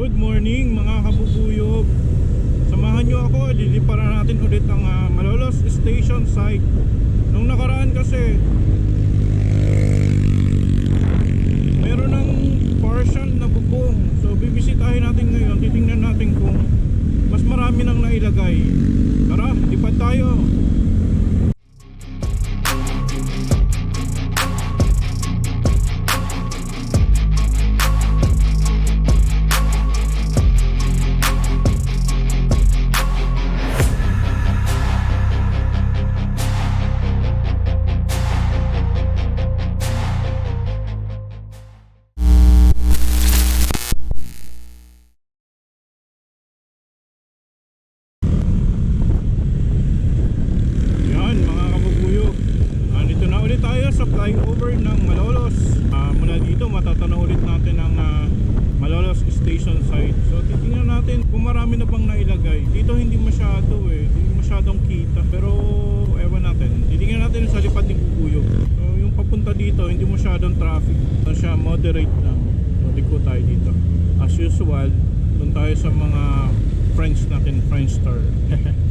Good morning mga kabubuyog. Samahan nyo ako, liliparan natin ulit ang ah, Malolos Station site. Nung nakaraan kasi Meron ng partial na bubong. So bibisitahin natin ngayon, titingnan natin kung Mas marami nang nailagay masyado eh. Hindi masyadong kita. Pero ewan natin. Titingnan natin sa lipad ng Bubuyog So yung papunta dito hindi masyadong traffic. Ito siya moderate lang. So liko tayo dito. As usual Doon tayo sa mga friends natin Friendster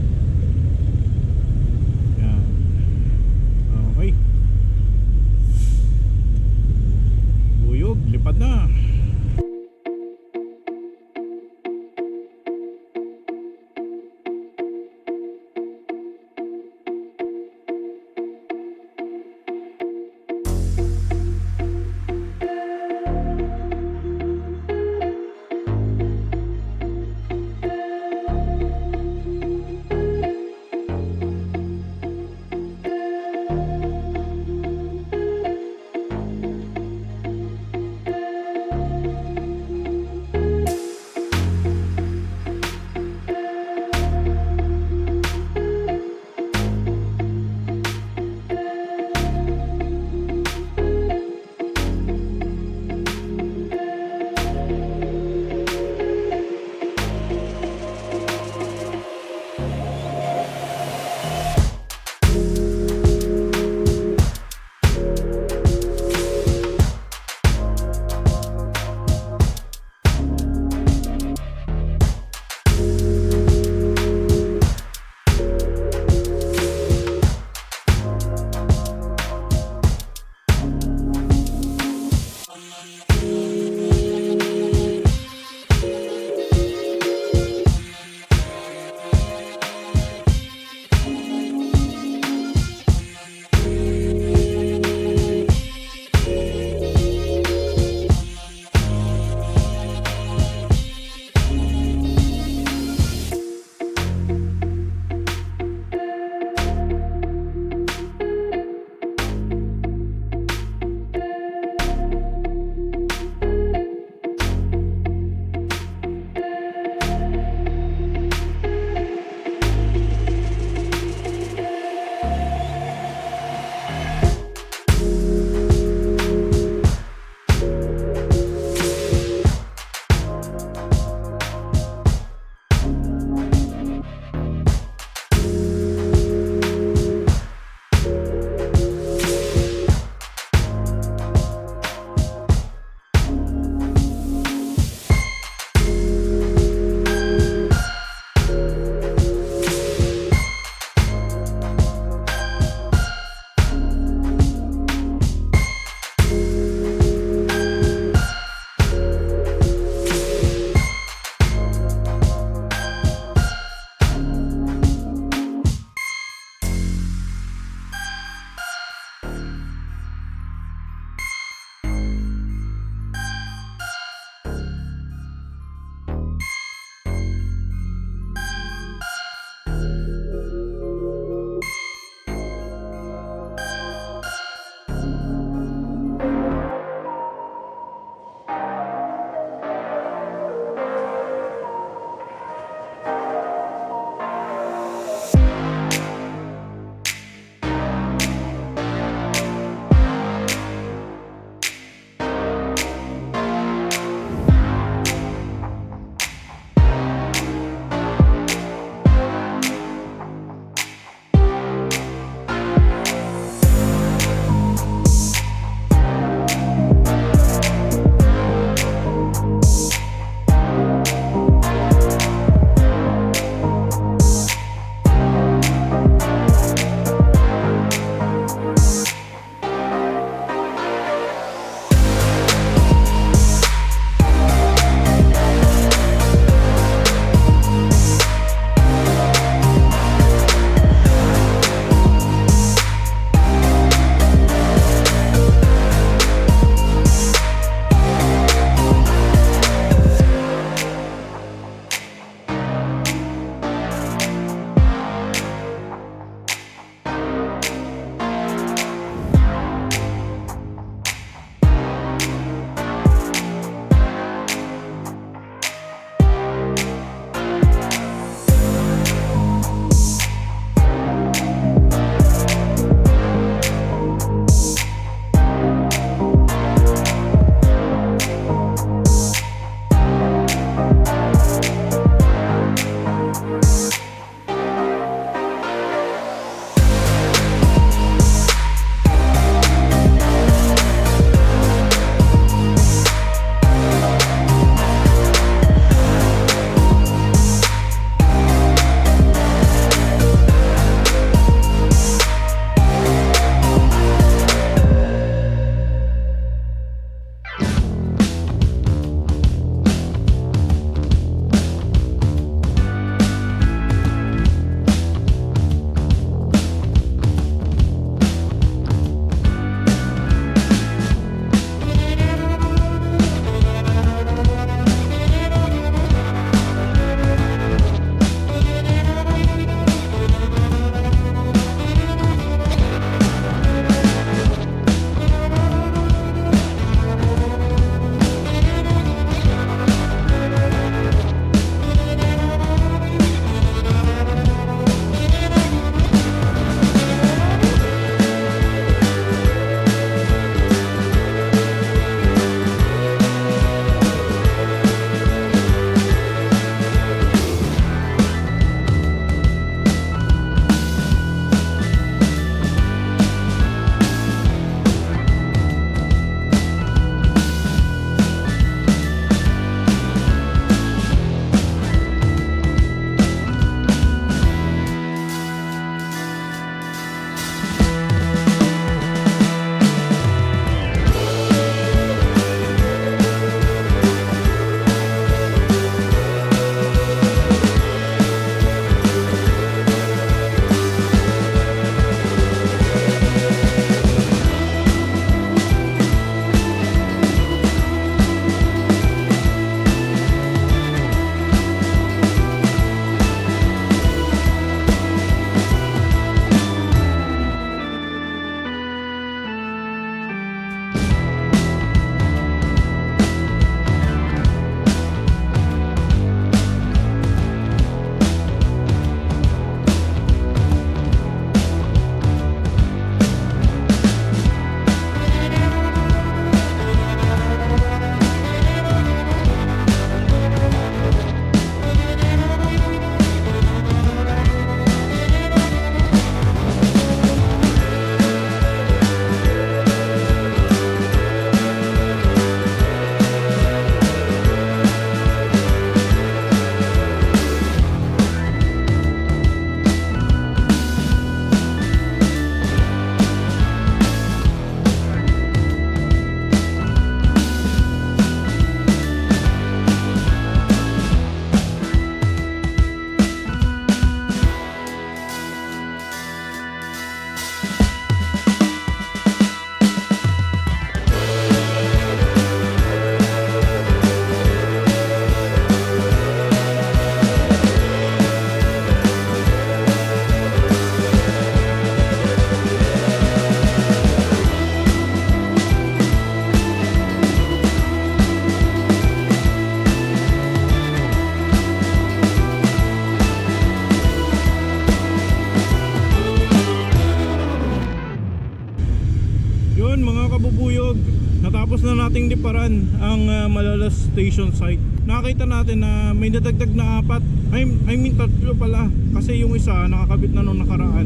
nating liparan ang ah, Malolos Station site. Nakita natin na may nadagdag na apat. I, I mean tatlo pala. Kasi yung isa nakakabit na nung nakaraan.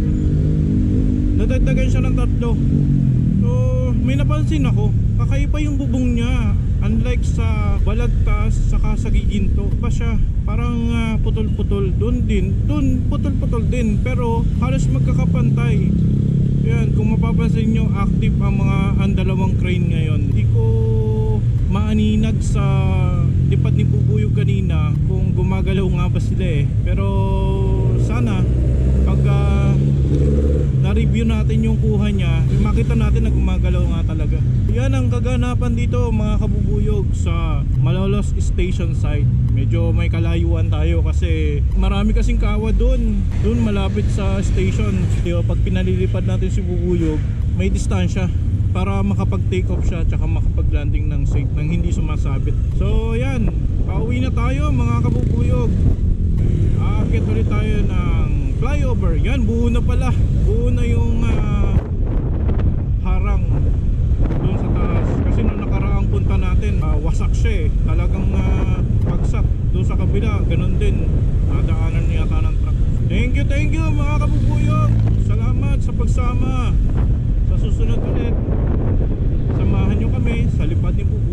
Nadagdagan siya ng tatlo. So, may napansin ako. Kakaiba yung bubong niya. Unlike sa balagtas, saka sa giginto. Pa siya, parang ah, putol-putol. Doon din. Doon, putol-putol din. Pero halos magkakapantay. Yan, kung mapapansin nyo, active ang mga ang dalawang crane ngayon. Hindi ko maaninag sa lipad ni Bubuyog kanina kung gumagalaw nga ba sila eh. Pero sana pag ah, na-review natin yung kuha niya, makita natin na gumagalaw nga talaga. Yan ang kaganapan dito mga kabubuyog sa Malolos Station site. Medyo may kalayuan tayo kasi marami kasing kawa doon. Doon malapit sa station. Diba, pag pinalilipad natin si Bubuyog, may distansya para makapag-take off siya tsaka makapag-landing ng safe nang hindi sumasabit. So yan, pauwi na tayo mga kabubuyog. Aakit ulit tayo ng flyover. Yan, buo na pala. Buo na yung ah, harang doon sa taas. Kasi nung nakaraang punta natin, ah, wasak siya eh. Talagang ah, bagsak. Doon sa kabila, ganun din. Nadaanan yata ng truck. Thank you, thank you mga kabubuyog. Salamat sa pagsama. Sa susunod ulit, samahan nyo kami sa lipad ni Bubuyog.